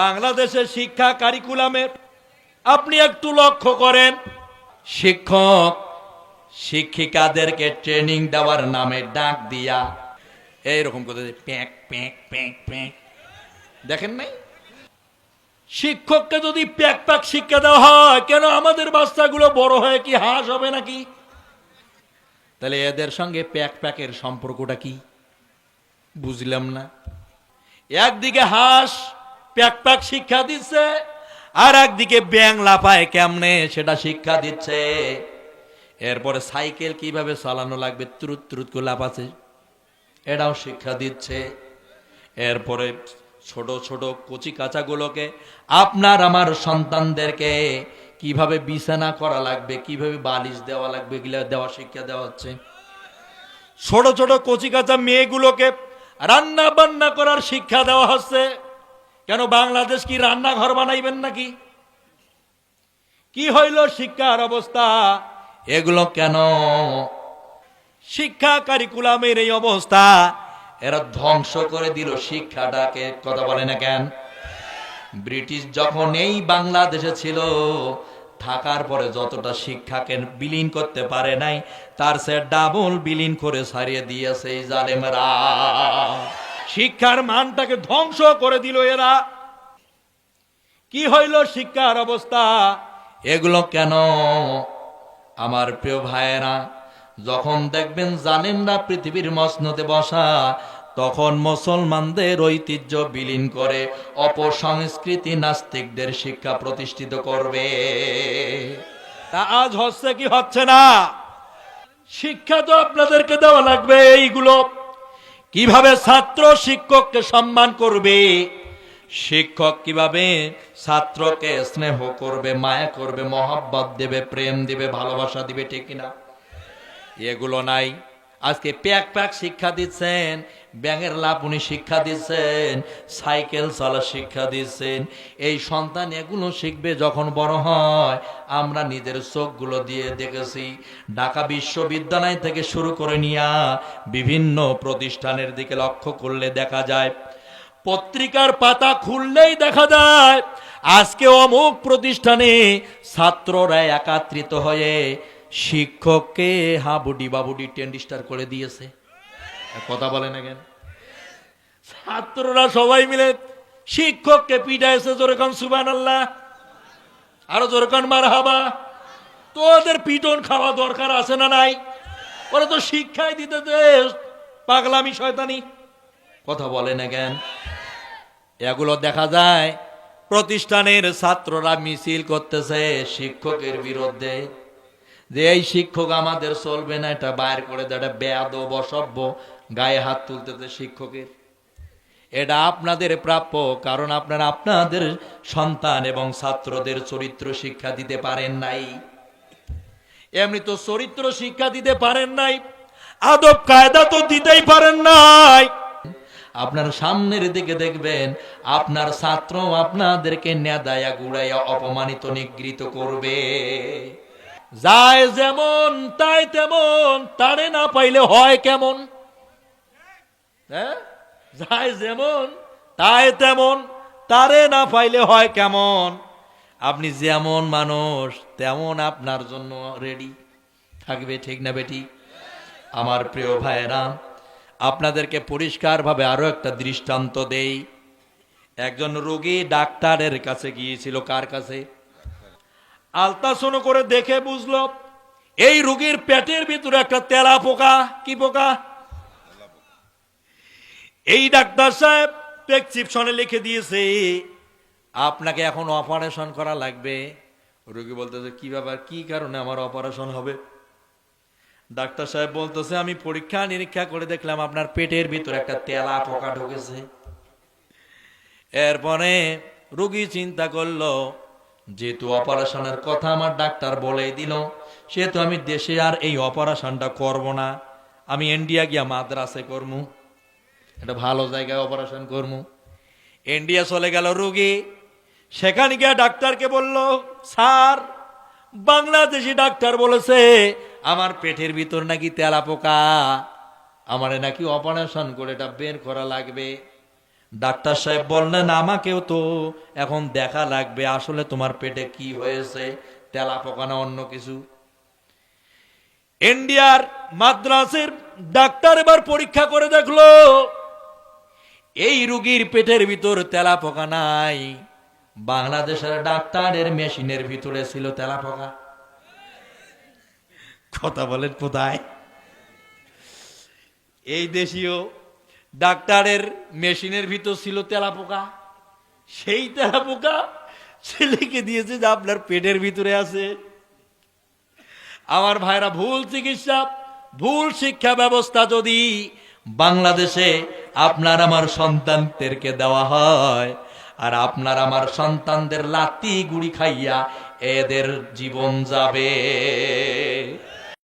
বাংলাদেশের শিক্ষা কারিকুলামে আপনি একটু লক্ষ্য করেন, শিক্ষক শিক্ষিকাদেরকে ট্রেনিং দেওয়ার নামে ডাক দিয়া এইরকম করে প্যাঁক প্যাঁক প্যাঁক প্যাঁক। দেখেন নাই? শিক্ষককে যদি প্যাক প্যাক শিক্ষা দেওয়া হয়, কেন আমাদের বাচ্চাগুলো বড় হয়ে কি হাঁস হবে নাকি? তাহলে এদের সঙ্গে প্যাক, প্যাকের সম্পর্কটা কি? বুঝলাম না। একদিকে হাঁস প্যাক প্যাক শিক্ষা দিচ্ছে। আর একদিকে ব্যাং লাফায় কেমনে সেটা শিক্ষা দিচ্ছে। এরপরে সাইকেল কীভাবে চালানো লাগবে, ত্রুত ত্রুত করে লাফাচ্ছে, এটাও শিক্ষা দিচ্ছে। এরপরে ছোট ছোট কচি কাঁচাগুলোকে, আপনার আমার সন্তানদেরকে কীভাবে বিছানা করা লাগবে, কীভাবে বালিশ দেওয়া লাগবে, এগুলো দেওয়া শিক্ষা দেওয়া হচ্ছে। ছোট ছোট কচি কাঁচা মেয়েগুলোকে রান্না বান্না করার শিক্ষা দেওয়া হচ্ছে। কেন বাংলাদেশ কি রান্নাঘর বানাইবেন নাকি? কি হইল শিক্ষার অবস্থা? এগুলো কেন? শিক্ষা কারিকুলামের এই অবস্থা, এরা ধ্বংস করে দিল শিক্ষাটাকে, কথা বলে না কেন? ব্রিটিশ যখন এই বাংলাদেশে ছিল, থাকার পরে যতটা শিক্ষাকে বিলীন করতে পারে নাই, তার সে ডাবল বিলীন করে সারিয়ে দিয়েছে এই জালেমরা। শিক্ষার মানটাকে ধ্বংস করে দিল এরা। কি হইল শিক্ষার অবস্থা? এগুলো কেন? আমার প্রিয় ভাইয়েরা, যখন দেখবেন জালেমরা পৃথিবীর মসনদে বসা, তখন মুসলমানদের ঐতিহ্য বিলীন করে অপসংস্কৃতি নাস্তিকদের শিক্ষা প্রতিষ্ঠিত করবে। তা আজ হচ্ছে কি হচ্ছে না? শিক্ষা তো আপনাদেরকে দেওয়া লাগবে, এইগুলো কীভাবে ছাত্র শিক্ষককে সম্মান করবে? শিক্ষক কীভাবে ছাত্রকে স্নেহ করবে, মায়া করবে, মহাব্বত দেবে, প্রেম দেবে, ভালোবাসা দিবে, ঠিক না এগুলো নাই। আজকে প্যাক প্যাক শিক্ষা দিচ্ছেন ব্যাঙের লাভ উনি শিক্ষা দিচ্ছেন, সাইকেল চলা শিক্ষা দিচ্ছেন। এই সন্তান এগুলো শিখবে যখন বড় হয়। আমরা নিজের চোখগুলো দিয়ে দেখেছি। ঢাকা বিশ্ববিদ্যালয় থেকে শুরু করে নিয়া বিভিন্ন প্রতিষ্ঠানের দিকে লক্ষ্য করলে দেখা যায়, পত্রিকার পাতা খুললেই দেখা যায়, আজকে অমুক প্রতিষ্ঠানে ছাত্ররা একাত্রিত হয়ে শিক্ষককে হাবুডি বাবুডি টেন্ডিস্টার করে দিয়েছে। কথা বলে না কেন? ছাত্ররা সবাই মিলে শিক্ষককে পিটাইছে যেরকম সুবান আল্লাহ আরও যেরকম মার হাবা তো ওদের পিটন খাওয়া দরকার আছে না নাই? ওরা তো শিক্ষাই দিতে পাগলামি শয়তানি। কথা বলে না কেন? এগুলো দেখা যায় প্রতিষ্ঠানের ছাত্ররা মিছিল করতেছে শিক্ষকের বিরুদ্ধে। যে এই শিক্ষক আমাদের চলবে না এটা বাইর করে দেয় এটা বেয়াদ বসভ্য গায়ে হাত তুলতেছে শিক্ষকের, এটা আপনাদের প্রাপ্য, কারণ আপনারা আপনাদের সন্তান এবং ছাত্রদের চরিত্র শিক্ষা দিতে পারেন নাই। এমনি তো চরিত্র শিক্ষা দিতে পারেন নাই, আদব কায়দা তো দিতেই পারেন নাই। আপনার সামনের দিকে দেখবেন, আপনার ছাত্র আপনাদেরকে নেদায়া গুড়াইয়া অপমানিত, নিগৃহীত করবে। যায় যেমন, তাই তেমন তারে না পাইলে হয় কেমন? হ্যাঁ? যায় যেমন, তাই তেমন, তারে না পাইলে হয় কেমন? আপনি যেমন মানুষ, তেমন আপনার জন্য রেডি থাকবে ঠিক না বেটি? আমার প্রিয় ভাইয়েরা, আপনাদেরকে পরিষ্কারভাবে আরও একটা দৃষ্টান্ত দেই। একজন রোগী ডাক্তারের কাছে গিয়েছিল, কার কাছে? আলতাসন করে দেখে বুঝলো, এই রোগীর পেটের ভিতরে একটা তেলা পোকা কি পোকা? এই ডাক্তার সাহেব প্রেসক্রিপশনে লিখে দিয়েছে, আপনাকে এখন অপারেশন করা লাগবে। রোগী বলতেছে, কি ব্যাপার? কি কারণে আমার অপারেশন হবে? ডাক্তার সাহেব বলতেছে, আমি পরীক্ষা নিরীক্ষা করে দেখলাম আপনার পেটের ভিতরে একটা তেলা পোকা ঢুকেছে। এরপরে রুগী চিন্তা করল, যেহেতু অপারেশনের কথা আমার ডাক্তার বলেই দিল, সেহেতু আমি দেশে আর এই অপারেশনটা করব না। আমি ইন্ডিয়া গিয়া মাদ্রাসে করমু। এটা ভালো জায়গায় অপারেশন করমু। ইন্ডিয়া চলে গেল রুগী। সেখানে গিয়ে ডাক্তারকে বলল, স্যার, বাংলাদেশি ডাক্তার বলেছে, আমার পেটের ভিতর নাকি তেলা পোকা। আমারে নাকি অপারেশন করে এটা বের করা লাগবে। ডাক্তার সাহেব বললেন, আমাকেও তো এখন দেখা লাগবে, আসলে তোমার পেটে কি হয়েছে, তেলা পোকা না অন্য কিছু? ইন্ডিয়ার মাদ্রাসের ডাক্তার এবার পরীক্ষা করে দেখল এই রুগীর পেটের ভিতর তেলা পোকা নাই। বাংলাদেশের ডাক্তারের মেশিনের ভিতরে ছিল তেলা পোকা কথা বলেন কোথায়? এই দেশীয় ডাক্তারের মেশিনের ভিতর ছিল তেলা পোকা সেই তেলা পোকা ছেলেকে দিয়েছে যে আপনার পেটের ভিতরে আছে। আমার ভাইরা, ভুল চিকিৎসা, ভুল শিক্ষা ব্যবস্থা যদি বাংলাদেশে আপনার আমার সন্তানদেরকে দেওয়া হয়। আর আপনার আমার সন্তানদের লাতি গুড়ি খাইয়া এদের জীবন যাবে।